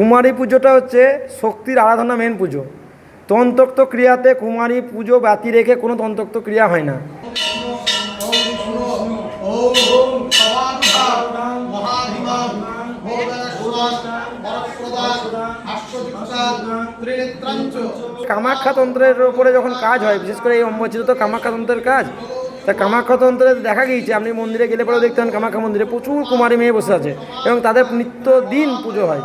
কুমারী পুজোটা হচ্ছে শক্তির আরাধনা মেন পুজো। তন্ত্রক্ত ক্রিয়াতে কুমারী পুজো বাতি রেখে কোনো তন্ত্রক্ত ক্রিয়া হয় না। কামাখ্যা তন্ত্রের উপরে যখন কাজ হয়, বিশেষ করে এই অম্বচিত তো কামাখ্যা তন্ত্রের কাজ, তা কামাখ্যা তন্ত্রে দেখা গিয়েছে, আপনি মন্দিরে গেলে পরেও দেখতেন কামাখ্যা মন্দিরে প্রচুর কুমারী মেয়ে বসে আছে এবং তাদের নিত্য দিন পুজো হয়।